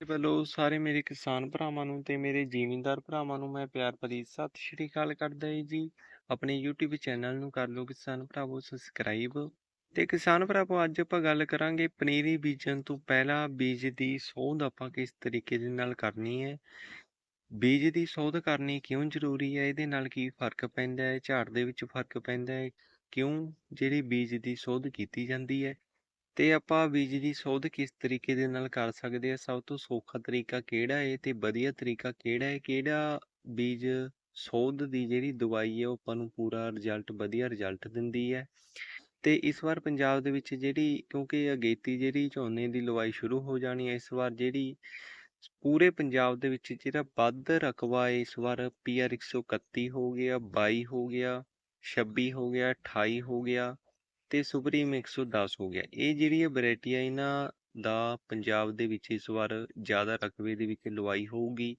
ਵੱਲੋਂ ਸਾਰੇ ਮੇਰੇ ਕਿਸਾਨ ਭਰਾਵਾਂ ਨੂੰ ਤੇ ਮੇਰੇ ਜ਼ਿਮੀਂਦਾਰ ਭਰਾਵਾਂ ਨੂੰ ਮੈਂ ਪਿਆਰ ਭਰੀ ਸਤਿ ਸ਼੍ਰੀ ਅਕਾਲ ਕਰਦਾ ਹਾਂ ਜੀ। ਆਪਣੇ YouTube ਚੈਨਲ ਨੂੰ ਕਰ ਲਓ ਕਿਸਾਨ ਭਰਾਵੋ ਸਬਸਕ੍ਰਾਈਬ ਤੇ ਕਿਸਾਨ ਭਰਾਵੋ, ਅੱਜ ਆਪਾਂ ਗੱਲ ਕਰਾਂਗੇ ਪਨੀਰੀ ਬੀਜਣ ਤੋਂ ਪਹਿਲਾਂ ਬੀਜ ਦੀ ਸੋਧ ਆਪਾਂ ਕਿਸ ਤਰੀਕੇ ਦੇ ਨਾਲ ਕਰਨੀ ਹੈ ਬੀਜ ਦੀ ਸੋਧ ਕਰਨੀ ਕਿਉਂ ਜ਼ਰੂਰੀ ਹੈ ਇਹਦੇ ਨਾਲ ਕੀ ਫ਼ਰਕ ਪੈਂਦਾ ਹੈ ਝਾੜ ਦੇ ਵਿੱਚ ਫ਼ਰਕ ਪੈਂਦਾ ਹੈ ਕਿਉਂ ਜਿਹੜੀ ਬੀਜ ਦੀ ਸੋਧ ਕੀਤੀ ਜਾਂਦੀ ਹੈ ਤੇ ਆਪਾਂ ਬੀਜ ਦੀ ਸੋਧ ਕਿਸ ਤਰੀਕੇ ਦੇ ਨਾਲ ਕਰ ਸਕਦੇ ਆ? ਸਭ ਤੋਂ ਸੌਖਾ ਤਰੀਕਾ ਕਿਹੜਾ ਹੈ ਤੇ ਵਧੀਆ ਤਰੀਕਾ ਕਿਹੜਾ ਹੈ? ਕਿਹੜਾ ਬੀਜ ਸੋਧ ਦੀ ਜਿਹੜੀ ਦਵਾਈ ਹੈ, ਉਹ ਆਪਾਂ ਨੂੰ ਪੂਰਾ ਰਿਜ਼ਲਟ ਵਧੀਆ ਰਿਜ਼ਲਟ ਦਿੰਦੀ ਹੈ? ਤੇ ਇਸ ਵਾਰ ਪੰਜਾਬ ਦੇ ਵਿੱਚ ਜਿਹੜੀ, ਕਿਉਂਕਿ ਅਗੇਤੀ ਜਿਹੜੀ ਝੋਨੇ ਦੀ ਲਵਾਈ ਸ਼ੁਰੂ ਹੋ ਜਾਣੀ ਹੈ, ਇਸ ਵਾਰ ਜਿਹੜੀ ਪੂਰੇ ਪੰਜਾਬ ਦੇ ਵਿੱਚ ਜਿਹੜਾ ਵੱਧ ਰਕਬਾ ਹੈ, ਇਸ ਵਾਰ ਪੀਆਰ 131 ਹੋ ਗਿਆ 22 ਹੋ ਗਿਆ 26 ਹੋ ਗਿਆ 28 ਹੋ ਗਿਆ ਤੇ ਸੁਪਰੀਮ 110 ਹੋ ਗਿਆ। ਇਹ ਜਿਹੜੀਆਂ ਵੈਰਾਈਟੀਆਂ ਇਹਨਾਂ ਦਾ ਪੰਜਾਬ ਦੇ ਵਿੱਚ ਇਸ ਵਾਰ ਜ਼ਿਆਦਾ ਰਕਬੇ ਦੇ ਵਿੱਚ ਲਵਾਈ ਹੋਊਗੀ।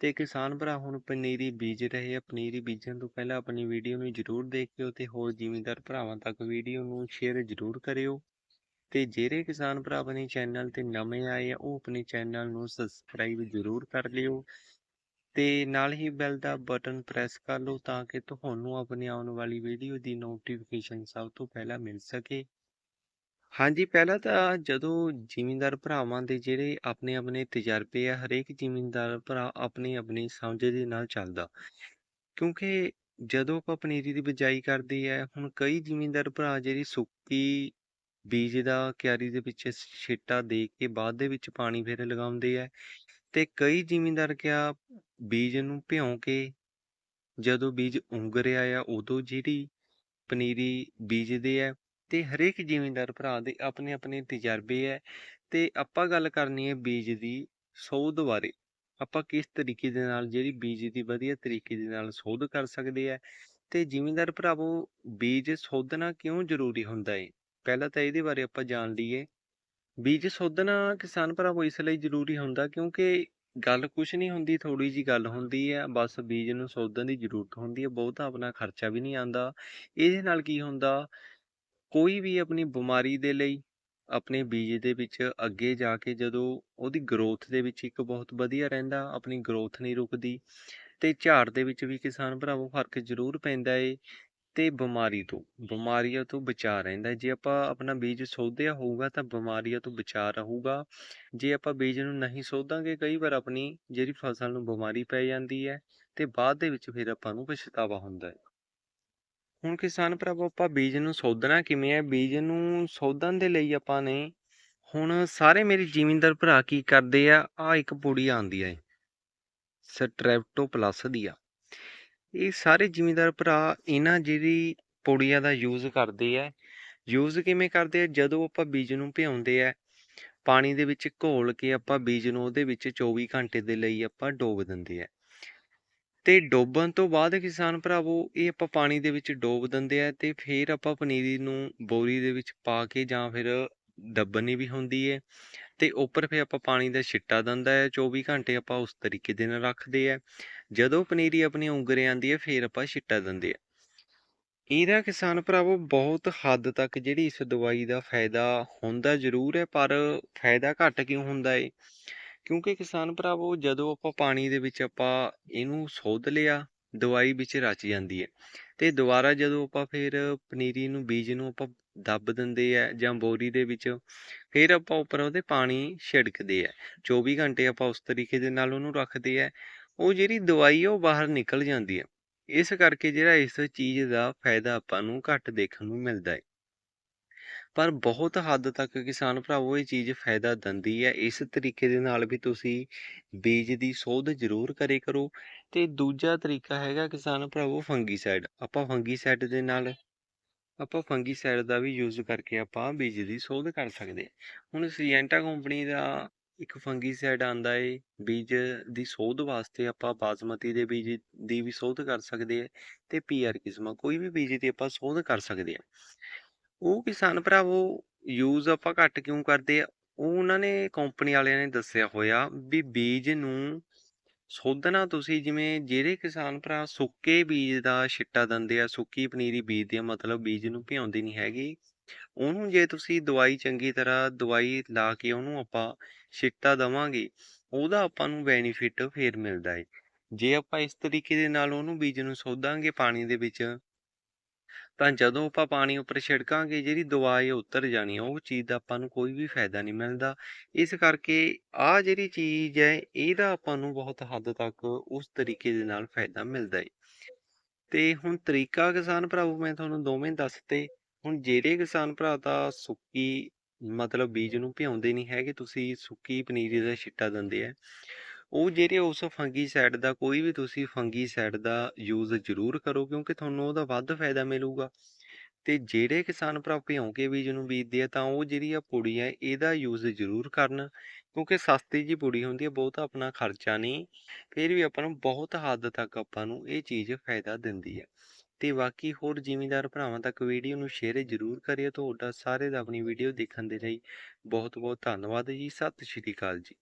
ਤੇ ਕਿਸਾਨ ਭਰਾ, ਹੁਣ ਪਨੀਰੀ ਬੀਜ ਰਹੇ ਆ। ਪਨੀਰੀ ਬੀਜਣ ਤੋਂ ਪਹਿਲਾਂ ਆਪਣੀ ਵੀਡੀਓ ਨੂੰ ਜਰੂਰ ਦੇਖਿਓ ਤੇ ਹੋਰ ਜ਼ਿਮੀਂਦਾਰ ਭਰਾਵਾਂ ਤੱਕ ਵੀਡੀਓ ਨੂੰ ਸ਼ੇਅਰ ਜਰੂਰ ਕਰਿਓ। ਤੇ ਜਿਹੜੇ ਕਿਸਾਨ ਭਰਾ ਆਪਣੇ ਚੈਨਲ ਤੇ ਨਵੇਂ ਆਏ ਆ, ਉਹ ਆਪਣੇ ਚੈਨਲ ਨੂੰ ਸਬਸਕ੍ਰਾਈਬ ਜਰੂਰ ਕਰ ਲਿਓ। ਤੇ ਨਾਲ ਹੀ ਬੈਲ ਦਾ ਬਟਨ ਪ੍ਰੈਸ ਕਰ ਲਓ ਤਾਂ ਕਿ ਤੁਹਾਨੂੰ ਆਪਣੀ ਆਉਣ ਵਾਲੀ ਵੀਡੀਓ ਦੀ ਨੋਟੀਫਿਕੇਸ਼ਨ ਸਭ ਤੋਂ ਪਹਿਲਾਂ ਮਿਲ ਸਕੇ। ਹਾਂਜੀ, ਪਹਿਲਾਂ ਤਾਂ ਜਦੋਂ ਜ਼ਿਮੀਂਦਾਰ ਭਰਾਵਾਂ ਦੇ ਜਿਹੜੇ ਆਪਣੇ ਆਪਣੇ ਤਜਰਬੇ ਆ, ਹਰੇਕ ਜ਼ਿਮੀਂਦਾਰ ਭਰਾ ਆਪਣੀ ਆਪਣੀ ਸਮਝ ਦੇ ਨਾਲ ਚੱਲਦਾ। ਕਿਉਂਕਿ ਜਦੋਂ ਆਪਾਂ ਪਨੀਰੀ ਦੀ ਬਿਜਾਈ ਕਰਦੇ ਆ, ਹੁਣ ਕਈ ਜ਼ਿਮੀਂਦਾਰ ਭਰਾ ਜਿਹੜੀ ਸੁੱਕੀ ਬੀਜ ਦਾ ਕਿਆਰੀ ਦੇ ਵਿੱਚ ਛੇਟਾ ਦੇ ਕੇ ਬਾਅਦ ਦੇ ਵਿੱਚ ਪਾਣੀ ਫਿਰ ਲਗਾਉਂਦੇ ਆ ਤੇ ਕਈ ਜ਼ਿਮੀਂਦਾਰ ਕਿਹਾ, ਬੀਜ ਨੂੰ ਭਿਉਂ ਕੇ ਜਦੋਂ ਬੀਜ ਉਂਗ ਰਿਹਾ ਆ, ਉਦੋਂ ਜਿਹੜੀ ਪਨੀਰੀ ਬੀਜਦੇ ਆ ਤੇ ਹਰੇਕ ਜ਼ਿਮੀਂਦਾਰ ਭਰਾ ਦੇ ਆਪਣੇ ਆਪਣੇ ਤਜਰਬੇ ਹੈ ਤੇ ਆਪਾਂ ਗੱਲ ਕਰਨੀ ਹੈ ਬੀਜ ਦੀ ਸੋਧ ਬਾਰੇ। ਆਪਾਂ ਕਿਸ ਤਰੀਕੇ ਦੇ ਨਾਲ ਜਿਹੜੀ ਬੀਜ ਦੀ ਵਧੀਆ ਤਰੀਕੇ ਦੇ ਨਾਲ ਸੋਧ ਕਰ ਸਕਦੇ ਆ? ਤੇ ਜ਼ਿਮੀਂਦਾਰ ਭਰਾਵੋ, ਬੀਜ ਸੋਧਣਾ ਕਿਉਂ ਜ਼ਰੂਰੀ ਹੁੰਦਾ ਹੈ ਪਹਿਲਾਂ ਤਾਂ ਇਹਦੇ ਬਾਰੇ ਆਪਾਂ ਜਾਣ ਲਈਏ। ਬੀਜ ਸੋਧਣਾ ਕਿਸਾਨ ਭਰਾਵੋ ਇਸ ਲਈ ਜ਼ਰੂਰੀ ਹੁੰਦਾ ਕਿਉਂਕਿ ਗੱਲ ਕੁਛ ਨਹੀਂ ਹੁੰਦੀ ਥੋੜੀ ਜੀ ਗੱਲ ਹੁੰਦੀ ਹੈ, ਬਸ ਬੀਜ ਨੂੰ ਸੋਧਣ ਦੀ ਜ਼ਰੂਰਤ ਹੁੰਦੀ ਹੈ, ਬਹੁਤਾ ਆਪਣਾ ਖਰਚਾ ਵੀ ਨਹੀਂ ਆਂਦਾ ਇਹਦੇ ਨਾਲ ਕੀ ਹੁੰਦਾ, ਕੋਈ ਵੀ ਆਪਣੀ ਬਿਮਾਰੀ ਦੇ ਲਈ, ਆਪਣੇ ਬੀਜ ਦੇ ਵਿੱਚ ਅੱਗੇ ਜਾ ਕੇ ਜਦੋਂ ਉਹਦੀ ਗਰੋਥ ਦੇ ਵਿੱਚ ਇੱਕ ਬਹੁਤ ਵਧੀਆ ਰਹਿੰਦਾ, ਆਪਣੀ ਗਰੋਥ ਨਹੀਂ ਰੁਕਦੀ, ਤੇ ਝਾੜ ਦੇ ਵਿੱਚ ਵੀ ਕਿਸਾਨ ਭਰਾਵੋ ਫ਼ਰਕ ਜ਼ਰੂਰ ਪੈਂਦਾ ਏ। ਤੇ ਬਿਮਾਰੀ ਤੋਂ, ਬਿਮਾਰੀਆਂ ਤੋਂ ਬਚਾ ਰਹਿੰਦਾ। ਜੇ ਆਪਾਂ ਆਪਣਾ ਬੀਜ ਸੋਧਿਆ ਹੋਊਗਾ ਤਾਂ ਬਿਮਾਰੀਆਂ ਤੋਂ ਬਚਾ ਰਹੂਗਾ। ਜੇ ਆਪਾਂ ਬੀਜ ਨੂੰ ਨਹੀਂ ਸੋਧਾਂਗੇ, ਕਈ ਵਾਰ ਆਪਣੀ ਜਿਹੜੀ ਫਸਲ ਨੂੰ ਬਿਮਾਰੀ ਪੈ ਜਾਂਦੀ ਹੈ ਤੇ ਬਾਅਦ ਦੇ ਵਿੱਚ ਫਿਰ ਆਪਾਂ ਨੂੰ ਪਛਤਾਵਾ ਹੁੰਦਾ ਹੈ। ਹੁਣ ਕਿਸਾਨ ਭਰਾਵੋ, ਆਪਾਂ ਬੀਜ ਨੂੰ ਸੋਧਣਾ ਕਿਵੇਂ ਹੈ? ਬੀਜ ਨੂੰ ਸੋਧਣ ਦੇ ਲਈ ਆਪਾਂ ਨੇ ਹੁਣ ਸਾਰੇ ਮੇਰੇ ਜ਼ਿਮੀਂਦਾਰ ਭਰਾ ਕੀ ਕਰਦੇ ਆ? ਆ ਇੱਕ ਪੁੜੀ ਆਂਦੀ ਹੈ ਸਟ੍ਰੈਪਟੋ ਪਲੱਸ ਦੀ ਆ। ਇਹ ਸਾਰੇ ਜ਼ਿਮੀਂਦਾਰ ਭਰਾ ਇਹਨਾਂ ਜਿਹੜੀ ਪੁੜੀਆਂ ਦਾ ਯੂਜ਼ ਕਰਦੇ ਆ, ਯੂਜ਼ ਕਿਵੇਂ ਕਰਦੇ ਆ? ਜਦੋਂ ਆਪਾਂ ਬੀਜ ਨੂੰ ਭਿਉਂਦੇ ਆ, ਪਾਣੀ ਦੇ ਵਿੱਚ ਘੋਲ ਕੇ ਆਪਾਂ ਬੀਜ ਨੂੰ ਉਹਦੇ ਵਿੱਚ 24 ਘੰਟੇ ਦੇ ਲਈ ਆਪਾਂ ਡੋਬ ਦਿੰਦੇ ਆ। ਤੇ ਡੋਬਣ ਤੋਂ ਬਾਅਦ ਕਿਸਾਨ ਭਰਾਵੋ, ਇਹ ਆਪਾਂ ਪਾਣੀ ਦੇ ਵਿੱਚ ਡੋਬ ਦਿੰਦੇ ਆ ਤੇ ਫਿਰ ਆਪਾਂ ਪਨੀਰੀ ਨੂੰ ਬੋਰੀ ਦੇ ਵਿੱਚ ਪਾ ਕੇ ਜਾਂ ਫਿਰ ਦੱਬਣੀ ਵੀ ਹੁੰਦੀ ਹੈ ਤੇ ਉੱਪਰ ਫਿਰ ਆਪਾਂ ਪਾਣੀ ਦਾ ਛਿੱਟਾ ਦਿੰਦਾ ਹੈ 24 ਘੰਟੇ ਆਪਾਂ ਉਸ ਤਰੀਕੇ ਦੇ ਨਾਲ ਰੱਖਦੇ ਆ ਜਦੋਂ ਪਨੀਰੀ ਆਪਣੀ ਉਂਗਰੇ ਆਂਦੀ ਹੈ, ਫਿਰ ਆਪਾਂ ਛਿੱਟਾ ਦਿੰਦੇ ਆ ਇਹਦਾ ਕਿਸਾਨ ਭਰਾਵੋ, ਬਹੁਤ ਹੱਦ ਤੱਕ ਜਿਹੜੀ ਇਸ ਦਵਾਈ ਦਾ ਫਾਇਦਾ ਹੁੰਦਾ ਜ਼ਰੂਰ ਹੈ, ਪਰ ਫਾਇਦਾ ਘੱਟ ਕਿਉਂ ਹੁੰਦਾ ਏ? ਕਿਉਂਕਿ ਕਿਸਾਨ ਭਰਾਵੋ, ਜਦੋਂ ਆਪਾਂ ਪਾਣੀ ਦੇ ਵਿੱਚ ਆਪਾਂ ਇਹਨੂੰ ਸੋਧ ਲਿਆ, ਦਵਾਈ ਵਿੱਚ ਰਚ ਜਾਂਦੀ ਹੈ। ਤੇ ਦੁਬਾਰਾ ਜਦੋਂ ਆਪਾਂ ਫਿਰ ਪਨੀਰੀ ਨੂੰ, ਬੀਜ ਨੂੰ ਆਪਾਂ ਦੱਬ ਦਿੰਦੇ ਆ ਜਾਂ ਬੋਰੀ ਦੇ ਵਿੱਚ, ਫਿਰ ਆਪਾਂ ਉੱਪਰ ਉਹਦੇ ਪਾਣੀ ਛਿੜਕਦੇ ਆ। 24 ਘੰਟੇ ਆਪਾਂ ਉਸ ਤਰੀਕੇ ਦੇ ਨਾਲ ਉਹਨੂੰ ਰੱਖਦੇ ਆ। ਉਹ ਜਿਹੜੀ ਦਵਾਈ ਆ ਉਹ ਬਾਹਰ ਨਿਕਲ ਜਾਂਦੀ ਹੈ ਇਸ ਕਰਕੇ ਜਿਹੜਾ ਇਸ ਚੀਜ਼ ਦਾ ਫਾਇਦਾ ਆਪਾਂ ਨੂੰ ਘੱਟ ਦੇਖਣ ਨੂੰ ਮਿਲਦਾ ਹੈ ਪਰ ਬਹੁਤ ਹੱਦ ਤੱਕ ਕਿਸਾਨ ਭਰਾਵੋ, ਇਹ ਚੀਜ਼ ਫਾਇਦਾ ਦਿੰਦੀ ਹੈ ਇਸ ਤਰੀਕੇ ਦੇ ਨਾਲ ਵੀ ਤੁਸੀਂ ਬੀਜ ਦੀ ਸੋਧ ਜ਼ਰੂਰ ਕਰੇ ਕਰੋ। ਤੇ ਦੂਜਾ ਤਰੀਕਾ ਹੈਗਾ ਕਿਸਾਨ ਭਰਾਵੋ, ਫੰਗੀਸਾਈਡ। ਆਪਾਂ ਫੰਗੀਸਾਈਡ ਦੇ ਨਾਲ ਆਪਾਂ ਫੰਗੀਸਾਈਡ ਦਾ ਵੀ ਯੂਜ਼ ਕਰਕੇ ਆਪਾਂ ਬੀਜ ਦੀ ਸੋਧ ਕਰ ਸਕਦੇ ਹਾਂ। ਹੁਣ ਸੀਐਂਟਾ ਕੰਪਨੀ ਦਾ ਇੱਕ ਫੰਗੀਸਾਈਡ ਆਂਦਾ ਏ, ਬੀਜ ਦੀ ਸੋਧ ਵਾਸਤੇ ਆਪਾਂ ਬਾਸਮਤੀ ਦੇ ਬੀਜ ਦੀ ਵੀ ਸੋਧ ਕਰ ਸਕਦੇ ਆ ਤੇ ਪੀਆਰ ਕਿਸਮਾਂ, ਕੋਈ ਵੀ ਬੀਜ ਦੀ ਆਪਾਂ ਸੋਧ ਕਰ ਸਕਦੇ ਆ ਉਹ ਕਿਸਾਨ ਭਰਾਵੋ ਯੂਜ਼ ਆਪਾਂ ਘੱਟ ਕਿਉਂ ਕਰਦੇ ਆ? ਉਹ ਉਹਨਾਂ ਨੇ ਕੰਪਨੀ ਵਾਲਿਆਂ ਨੇ ਦੱਸਿਆ ਹੋਇਆ ਵੀ ਬੀਜ ਨੂੰ ਸੋਧਣਾ ਤੁਸੀਂ ਜਿਵੇਂ ਜਿਹੜੇ ਕਿਸਾਨ ਭਰਾ ਸੁੱਕੇ ਬੀਜ ਦਾ ਛਿੱਟਾ ਦਿੰਦੇ ਆ, ਸੁੱਕੀ ਪਨੀਰੀ ਬੀਜਦੇ ਆ, ਮਤਲਬ ਬੀਜ ਨੂੰ ਭਿਉਂਦੇ ਨਹੀਂ ਹੈਗੇ। ਉਹਨੂੰ ਜੇ ਤੁਸੀਂ ਦਵਾਈ ਚੰਗੀ ਤਰ੍ਹਾਂ ਦਵਾਈ ਲਾ ਕੇ ਉਹਨੂੰ ਆਪਾਂ ਛਿੱਟਾ ਦੇਵਾਂਗੇ, ਉਹਦਾ ਆਪਾਂ ਨੂੰ ਬੈਨੀਫਿਟ ਫੇਰ ਮਿਲਦਾ ਏ। ਜੇ ਆਪਾਂ ਇਸ ਤਰੀਕੇ ਦੇ ਨਾਲ ਉਹਨੂੰ ਬੀਜ ਨੂੰ ਸੋਧਾਂਗੇ, ਪਾਣੀ ਦੇ ਵਿੱਚ ਤਾਂ ਜਦੋਂ ਆਪਾਂ ਪਾਣੀ ਉੱਪਰ ਛਿੜਕਾਂਗੇ, ਜਿਹੜੀ ਦਵਾ ਏ ਉਤਰ ਜਾਣੀ ਉਹ ਚੀਜ਼ ਦਾ ਆਪਾਂ ਨੂੰ ਕੋਈ ਵੀ ਫਾਇਦਾ ਨਹੀਂ ਮਿਲਦਾ। ਇਸ ਕਰਕੇ ਆਹ ਜਿਹੜੀ ਚੀਜ਼ ਹੈ, ਇਹਦਾ ਆਪਾਂ ਨੂੰ ਬਹੁਤ ਹੱਦ ਤੱਕ ਉਸ ਤਰੀਕੇ ਦੇ ਨਾਲ ਫਾਇਦਾ ਮਿਲਦਾ ਹੈ ਤੇ ਹੁਣ ਤਰੀਕਾ ਕਿਸਾਨ ਭਰਾਵੋ, ਮੈਂ ਤੁਹਾਨੂੰ ਦੋਵੇਂ ਦੱਸਤੇ। ਹੁਣ ਜਿਹੜੇ ਕਿਸਾਨ ਭਰਾ ਤਾਂ ਸੁੱਕੀ, ਮਤਲਬ ਬੀਜ ਨੂੰ ਭਿਉਂਦੇ ਨਹੀਂ ਹੈਗੇ, ਤੁਸੀਂ ਸੁੱਕੀ ਪਨੀਰੀ ਦਾ ਛਿੱਟਾ ਦਿੰਦੇ ਆ। ਉਹ ਜਿਹੜੇ ਉਸ ਫੰਗੀਸਾਈਡ ਦਾ, ਕੋਈ ਵੀ ਤੁਸੀਂ ਫੰਗੀਸਾਈਡ ਦਾ ਯੂਜ਼ ਜ਼ਰੂਰ ਕਰੋ, ਕਿਉਂਕਿ ਤੁਹਾਨੂੰ ਉਹਦਾ ਵੱਧ ਫਾਇਦਾ ਮਿਲੂਗਾ। ਤੇ ਜਿਹੜੇ ਕਿਸਾਨ ਭਰਾ ਭਿਉਂ ਕੇ ਬੀਜ ਨੂੰ ਬੀਜਦੇ ਆ, ਤਾਂ ਉਹ ਜਿਹੜੀ ਆ ਪੁੜੀ ਹੈ ਇਹਦਾ ਯੂਜ਼ ਜ਼ਰੂਰ ਕਰਨ, ਕਿਉਂਕਿ ਸਸਤੀ ਜੀ ਪੁੜੀ ਹੁੰਦੀ ਹੈ ਬਹੁਤਾ ਆਪਣਾ ਖਰਚਾ ਨਹੀਂ, ਫਿਰ ਵੀ ਆਪਾਂ ਨੂੰ ਬਹੁਤ ਹੱਦ ਤੱਕ ਆਪਾਂ ਨੂੰ ਇਹ ਚੀਜ਼ ਫਾਇਦਾ ਦਿੰਦੀ ਹੈ ਤੇ ਬਾਕੀ ਹੋਰ ਜ਼ਿਮੀਂਦਾਰ ਭਰਾਵਾਂ ਤੱਕ ਵੀਡੀਓ ਨੂੰ ਸ਼ੇਅਰ ਜ਼ਰੂਰ ਕਰਿਓ, ਤੁਹਾਡਾ ਸਾਰੇ ਦਾ ਆਪਣੀ ਵੀਡੀਓ ਦੇਖਣ ਦੇ ਲਈ ਬਹੁਤ ਬਹੁਤ ਧੰਨਵਾਦ ਜੀ, ਸਤਿ ਸ਼੍ਰੀ ਅਕਾਲ ਜੀ।